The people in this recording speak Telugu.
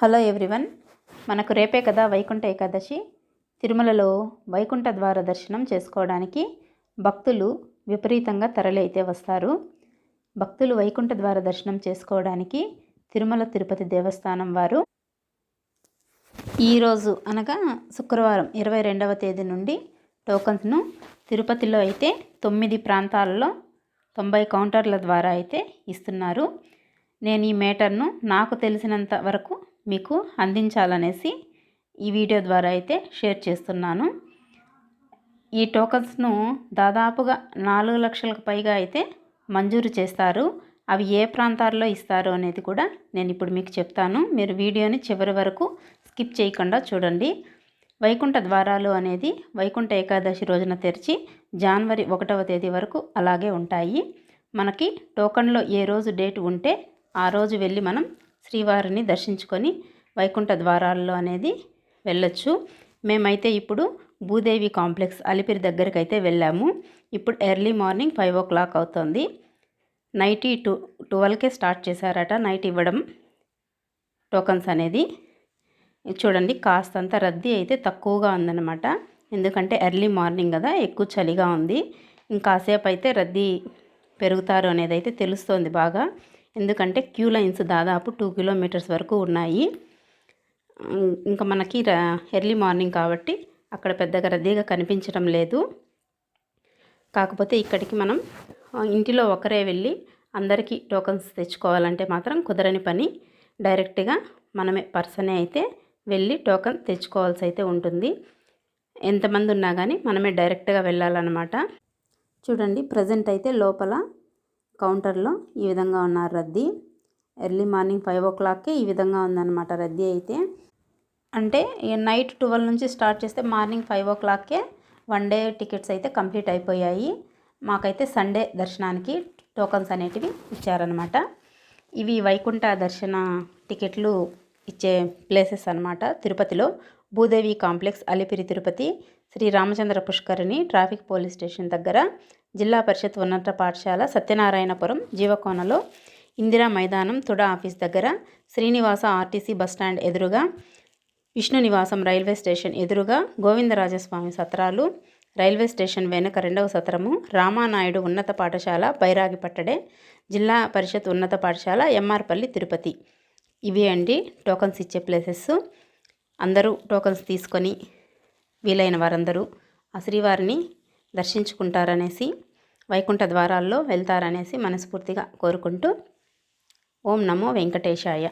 Hello everyone. మనకు రేపే కదా వైకుంఠ ఏకాదశి. తిరుమలలో వైకుంఠ ద్వార దర్శనం చేసుకోవడానికి భక్తులు విపరీతంగా తరలి అయితే వస్తారు. భక్తులు వైకుంఠ ద్వార దర్శనం చేసుకోవడానికి తిరుమల తిరుపతి దేవస్థానం వారు. ఈరోజు అనగా శుక్రవారం ఇరవై రెండవ తేదీ నుండి టోకన్స్ను తిరుపతిలో అయితే తొమ్మిది ప్రాంతాలలో తొంభై కౌంటర్ల ద్వారా అయితే ఇస్తున్నారు. నేను ఈ మేటర్ను నాకు తెలిసినంత వరకు మీకు అందించాలనేసి ఈ వీడియో ద్వారా అయితే షేర్ చేస్తున్నాను. ఈ టోకన్స్ను దాదాపుగా నాలుగు లక్షలకు పైగా అయితే మంజూరు చేస్తారు. అవి ఏ ప్రాంతాల్లో ఇస్తారు అనేది కూడా నేను ఇప్పుడు మీకు చెప్తాను. మీరు వీడియోని చివరి వరకు స్కిప్ చేయకుండా చూడండి. వైకుంఠ ద్వారాలు అనేది వైకుంఠ ఏకాదశి రోజున తెరిచి జనవరి ఒకటవ తేదీ వరకు అలాగే ఉంటాయి. మనకి టోకన్లో ఏ రోజు డేట్ ఉంటే ఆ రోజు వెళ్ళి మనం శ్రీవారిని దర్శించుకొని వైకుంఠ ద్వారాల్లో అనేది వెళ్ళొచ్చు. మేమైతే ఇప్పుడు భూదేవి కాంప్లెక్స్ అలిపిరి దగ్గరికి అయితే వెళ్ళాము. ఇప్పుడు early morning five o'clock అవుతుంది. నైటీ టూ ట్వెల్వ్కే స్టార్ట్ చేశారట నైట్ ఇవ్వడం టోకన్స్ అనేది. చూడండి కాస్తంత రద్దీ అయితే తక్కువగా ఉందన్నమాట. ఎందుకంటే ఎర్లీ మార్నింగ్ కదా ఎక్కువ చలిగా ఉంది. ఇంకాసేపు అయితే రద్దీ పెరుగుతారు అనేది అయితే తెలుస్తోంది బాగా. ఎందుకంటే క్యూ లైన్స్ దాదాపు టూ కిలోమీటర్స్ వరకు ఉన్నాయి. ఇంకా మనకి ఎర్లీ మార్నింగ్ కాబట్టి అక్కడ పెద్దగా రద్దీగా కనిపించడం లేదు. కాకపోతే ఇక్కడికి మనం ఇంటిలో ఒకరే వెళ్ళి అందరికీ టోకన్స్ తెచ్చుకోవాలంటే మాత్రం కుదరని పని. డైరెక్ట్గా మనమే పర్సనే అయితే వెళ్ళి టోకన్ తెచ్చుకోవాల్సి అయితే ఉంటుంది. ఎంతమంది ఉన్నా కానీ మనమే డైరెక్ట్గా వెళ్ళాలన్నమాట. చూడండి ప్రజెంట్ అయితే లోపల కౌంటర్లో ఈ విధంగా ఉన్నారు రద్దీ. ఎర్లీ మార్నింగ్ ఫైవ్ ఓ క్లాక్కి ఈ విధంగా ఉందన్నమాట రద్దీ అయితే. అంటే నైట్ ట్వెల్వ్ నుంచి స్టార్ట్ చేస్తే మార్నింగ్ ఫైవ్ ఓ క్లాక్కే వన్ డే టికెట్స్ అయితే కంప్లీట్ అయిపోయాయి. మాకైతే సండే దర్శనానికి టోకన్స్ అనేటివి ఇచ్చారనమాట ఇవి వైకుంఠ దర్శన టికెట్లు ఇచ్చే ప్లేసెస్ అనమాట తిరుపతిలో. Bhudevi complex Alipiri Tirupati Sri Ramachandra Pushkarini traffic police station దగ్గర జిల్లా పరిషత్ ఉన్నత పాఠశాల సత్యనారాయణపురం జీవకోనలో ఇందిరా మైదానం తుడ ఆఫీస్ దగ్గర శ్రీనివాస ఆర్టీసీ బస్టాండ్ ఎదురుగా విష్ణు నివాసం రైల్వే స్టేషన్ ఎదురుగా గోవిందరాజస్వామి సత్రాలు రైల్వే స్టేషన్ వెనుక రెండవ సత్రము రామానాయుడు ఉన్నత పాఠశాల బైరాగిపట్టడే జిల్లా పరిషత్ ఉన్నత పాఠశాల ఎంఆర్పల్లి తిరుపతి. ఇవి అండి టోకన్స్ ఇచ్చే ప్లేసెస్. అందరూ టోకన్స్ తీసుకొని వీలైన వారందరూ ఆ శ్రీవారిని దర్శించుకుంటారనేసి వైకుంఠ ద్వారాల్లో వెళ్తారనేసి మనస్ఫూర్తిగా కోరుకుంటూ ఓం నమో వెంకటేశాయ.